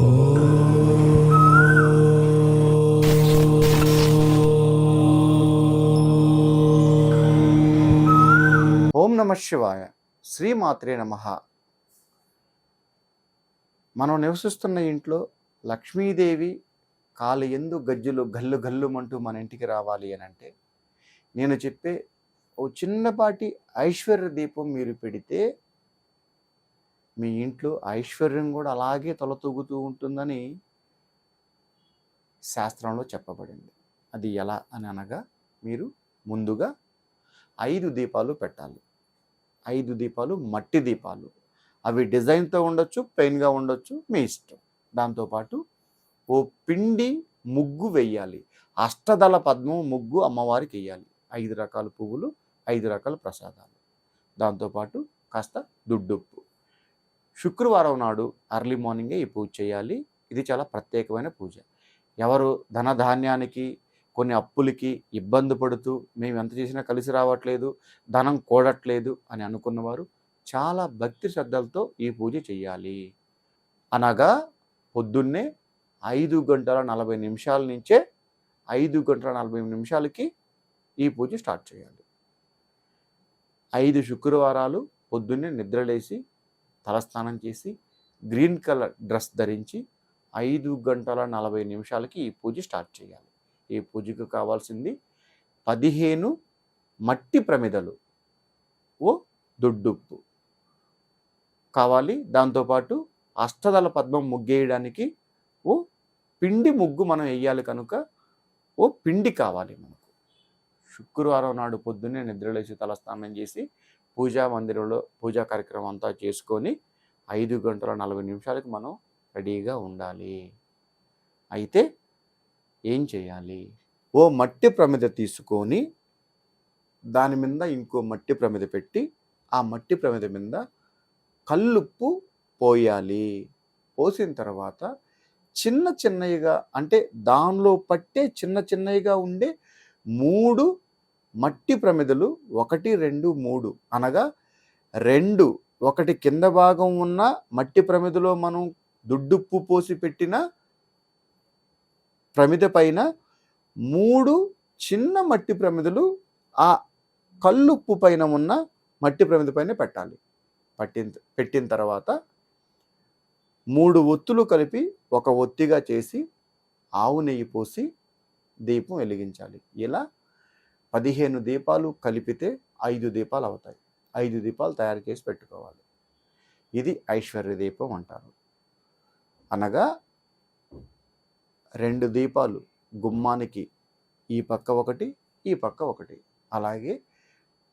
ఓం నమ శివాయ. శ్రీమాత్రే నమ. మనం నివసిస్తున్న ఇంట్లో లక్ష్మీదేవి కాలు ఎందు గజ్జులు గల్లు గల్లుమంటూ మన ఇంటికి రావాలి అని అంటే నేను చెప్పే ఓ చిన్నపాటి ఐశ్వర్య దీపం మీరు పెడితే మీ ఇంట్లో ఐశ్వర్యం కూడా అలాగే తొలతూగుతూ ఉంటుందని శాస్త్రంలో చెప్పబడింది. అది ఎలా అని అనగా మీరు ముందుగా ఐదు దీపాలు పెట్టాలి. ఐదు దీపాలు మట్టి దీపాలు. అవి డిజైన్తో ఉండొచ్చు ప్లెయిన్గా ఉండొచ్చు మీ ఇష్టం. దాంతోపాటు ఓ పిండి ముగ్గు వెయ్యాలి. అష్టదళ పద్మం ముగ్గు అమ్మవారికి వెయ్యాలి. ఐదు రకాల పువ్వులు ఐదు రకాల ప్రసాదాలు. దాంతోపాటు కాస్త దుడ్డుప్పు. శుక్రవారం నాడు అర్లీ మార్నింగే ఈ పూజ చేయాలి. ఇది చాలా ప్రత్యేకమైన పూజ. ఎవరు ధనధాన్యానికి కొన్ని అప్పులకి ఇబ్బంది పడుతూ మేము ఎంత చేసినా కలిసి రావట్లేదు ధనం కూడట్లేదు అని అనుకున్నవారు చాలా భక్తి శ్రద్ధలతో ఈ పూజ చేయాలి. అనగా పొద్దున్నే ఐదు గంటల నలభై నిమిషాల నుంచే ఐదు గంటల నలభై నిమిషాలకి ఈ పూజ స్టార్ట్ చేయాలి. ఐదు శుక్రవారాలు పొద్దున్నే నిద్రలేసి తలస్నానం చేసి గ్రీన్ కలర్ డ్రెస్ ధరించి ఐదు గంటల నలభై నిమిషాలకి ఈ పూజ స్టార్ట్ చేయాలి. ఈ పూజకు కావాల్సింది పదిహేను మట్టి ప్రమిదలు ఓ దొడ్డుప్పు. కావాలి దాంతోపాటు అష్టదళ పద్మం ముగ్గేయడానికి ఓ పిండి ముగ్గు మనం వేయాలి కనుక ఓ పిండి కావాలి మనకు. శుక్రవారం నాడు పొద్దున్నే నిద్రలేసి తలస్నానం చేసి పూజా మందిరంలో పూజా కార్యక్రమం అంతా చేసుకొని ఐదు గంటల నలభై నిమిషాలకు మనం రెడీగా ఉండాలి. అయితే ఏం చేయాలి? ఓ మట్టి ప్రమిద తీసుకొని దాని మీద ఇంకో మట్టి ప్రమిద పెట్టి ఆ మట్టి ప్రమిద మీద కల్లుప్పు పోయాలి. పోసిన తర్వాత చిన్న చిన్నవిగా అంటే దానిలో పట్టే చిన్న చిన్నవిగా ఉండే మూడు మట్టి ప్రమిదలు ఒకటి రెండు మూడు అనగా రెండు. ఒకటి కింద భాగం ఉన్న మట్టి ప్రమిదలో మనం దుడ్డుప్పు పోసి పెట్టిన ప్రమిద పైన మూడు చిన్న మట్టి ప్రమిదలు ఆ కల్లుప్పు పైన ఉన్న మట్టి ప్రమిద పైన పెట్టాలి. పట్టిన పెట్టిన తర్వాత మూడు ఒత్తులు కలిపి ఒక ఒత్తిగా చేసి ఆవు నెయ్యి పోసి దీపం వెలిగించాలి. ఇలా పదిహేను దీపాలు కలిపితే ఐదు దీపాలు అవుతాయి. ఐదు దీపాలు తయారు చేసి పెట్టుకోవాలి. ఇది ఐశ్వర్య దీపం అంటారు. అనగా రెండు దీపాలు గుమ్మానికి ఈ పక్క ఒకటి ఈ పక్క ఒకటి. అలాగే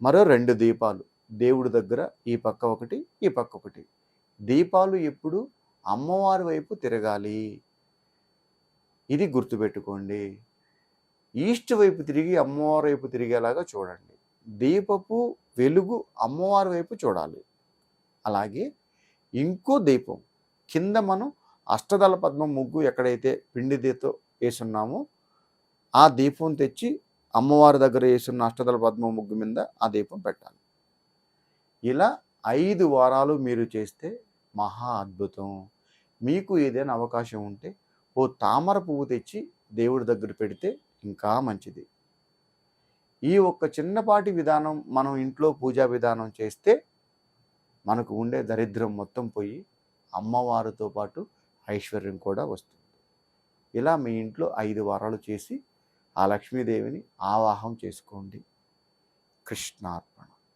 మరో రెండు దీపాలు దేవుడి దగ్గర ఈ పక్క ఒకటి ఈ పక్క ఒకటి. దీపాలు ఎప్పుడు అమ్మవారి వైపు తిరగాలి. ఇది గుర్తుపెట్టుకోండి. ఈస్ట్ వైపు తిరిగి అమ్మవారి వైపు తిరిగేలాగా చూడండి. దీపపు వెలుగు అమ్మవారి వైపు చూడాలి. అలాగే ఇంకో దీపం కింద మనం అష్టదళ పద్మం ముగ్గు ఎక్కడైతే పిండి దీతో వేసున్నామో ఆ దీపం తెచ్చి అమ్మవారి దగ్గర వేసున్న అష్టదళ పద్మం ముగ్గు మీద ఆ దీపం పెట్టాలి. ఇలా ఐదు వారాలు మీరు చేస్తే మహా అద్భుతం. మీకు ఏదైనా అవకాశం ఉంటే ఓ తామర పువ్వు తెచ్చి దేవుడి దగ్గర పెడితే ఇంకా మంచిది. ఈ ఒక్క చిన్నపాటి విధానం మనం ఇంట్లో పూజా విధానం చేస్తే మనకు ఉండే దరిద్రం మొత్తం పోయి అమ్మవారితో పాటు ఐశ్వర్యం కూడా వస్తుంది. ఇలా మీ ఇంట్లో ఐదు వారాలు చేసి ఆ లక్ష్మీదేవిని ఆవాహం చేసుకోండి. కృష్ణార్పణ.